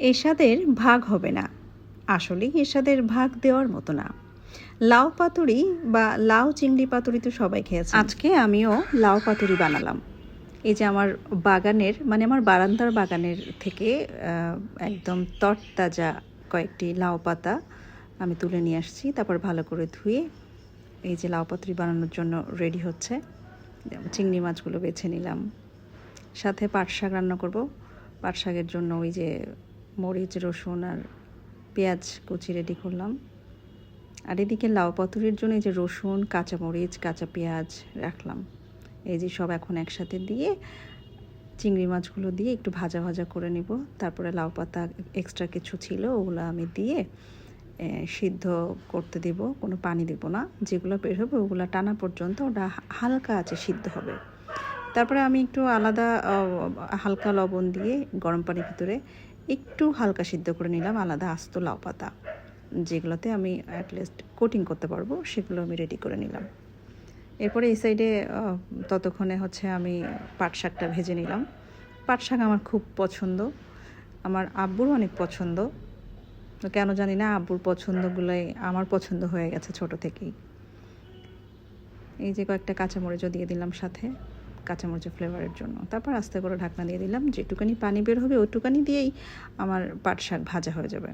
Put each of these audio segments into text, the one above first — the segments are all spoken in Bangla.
এরশাদের ভাগ হবে না। আসলে এরশাদের ভাগ দেওয়ার মতো না। লাউ পাতুরি বা লাউ চিংড়ি পাতুরি তো সবাই খেয়েছে। আজকে আমিও লাউ পাতুরি বানালাম। এই যে আমার বাগানের মানে আমার বারান্দার বাগানের থেকে একদম তরতাজা কয়েকটি লাউ পাতা আমি তুলে নিয়ে আসছি। তারপর ভালো করে ধুয়ে এই যে লাউ পাতুরি বানানোর জন্য রেডি হচ্ছে। চিংড়ি মাছগুলো বেছে নিলাম। সাথে পাট শাক রান্না করব। পাট শাকের জন্য ওই যে মরিচ, রসুন আর পেঁয়াজ কুচি রেডি করলাম। আর এদিকে লাউ পাতুরির জন্য এই যে রসুন, কাঁচা মরিচ, কাঁচা পেঁয়াজ রাখলাম। এই যে সব এখন একসাথে দিয়ে চিংড়ি মাছগুলো দিয়ে একটু ভাজা ভাজা করে নিব। তারপরে লাউ পাতা এক্সট্রা কিছু ছিল, ওগুলো আমি দিয়ে সিদ্ধ করতে দিব, কোনো পানি দিব না। যেগুলো বের হবে ওগুলো টানা পর্যন্ত ওটা হালকা আছে সিদ্ধ হবে। তারপরে আমি একটু আলাদা হালকা লবণ দিয়ে গরম পানির ভিতরে একটু হালকা সিদ্ধ করে নিলাম আলাদা আস্ত লাউ পাতা, যেগুলোতে আমি অ্যাটলিস্ট কোটিং করতে পারব, সেগুলো আমি রেডি করে নিলাম। এরপরে এই সাইডে ততক্ষণে হচ্ছে আমি পাট শাকটা ভেজে নিলাম। পাট শাক আমার খুব পছন্দ, আমার আব্বুরও অনেক পছন্দ। কেন জানি না, আব্বুর পছন্দগুলোই আমার পছন্দ হয়ে গেছে ছোট থেকেই। এই যে কয়েকটা কাঁচামরিচও দিয়ে দিলাম সাথে। কাঁচামরিচের ফ্লেভারের জন্য। তারপর আস্তে করে ঢাকনা দিয়ে দিলাম। যেটুকানি পানি বের হবে ওইটুকানি দিয়েই আমার পাট শাক ভাজা হয়ে যাবে।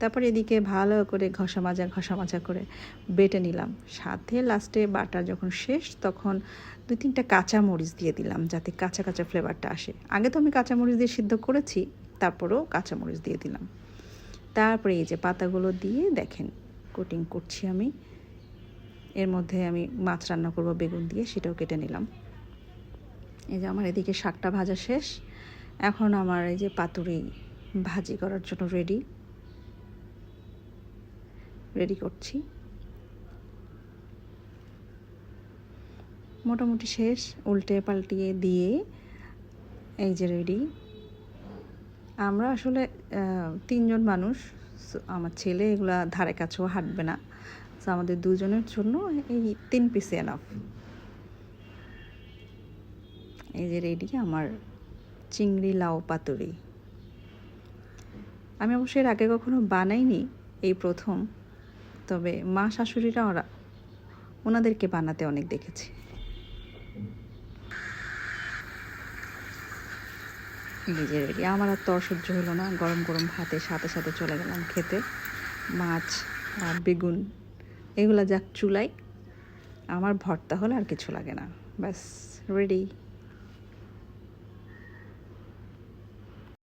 তারপর এদিকে ভালো করে ঘষা মাজা ঘষা মাজা করে বেটে নিলাম। সাথে লাস্টে বাটা যখন শেষ, তখন দুই তিনটা কাঁচা মরিচ দিয়ে দিলাম, যাতে কাঁচা কাঁচা ফ্লেভারটা আসে। আগে তো আমি কাঁচা মরিচ দিয়ে সিদ্ধ করেছি, তারপরেও কাঁচা মরিচ দিয়ে দিলাম। তারপরে এই যে পাতাগুলো দিয়ে দেখেন কোটিং করছি আমি। এর মধ্যে আমি মাছ রান্না করব, বেগুন দিয়ে, সেটাও কেটে নিলাম। এই যে আমার এদিকে শাকটা ভাজা শেষ। এখন আমার এই যে পাতুরি ভাজি করার জন্য রেডি রেডি করছি। মোটামুটি শেষ, উল্টে পাল্টিয়ে দিয়ে এই যে রেডি আমরা আসলে তিনজন মানুষ আমার ছেলে এগুলা ধারে কাছেও হাঁটবে না। তো আমাদের দুজনের জন্য এই তিন পিসে এনাফ এই যে রেডি আমার চিংড়ি লাউ পাতুরি। আমি অবশ্যই এর আগে কখনো বানাইনি এই প্রথম, তবে মা শাশুড়িরা ওরা, ওনাদেরকে বানাতে অনেক দেখেছি। রেডি, আমার আর তর সহ্য হলো না, গরম গরম ভাতের সাথে সাথে চলে গেলাম খেতে। মাছ আর বেগুন, এগুলা যাক চুলাই, আমার ভর্তা হলে আর কিছু লাগে না। ব্যাস, রেডি।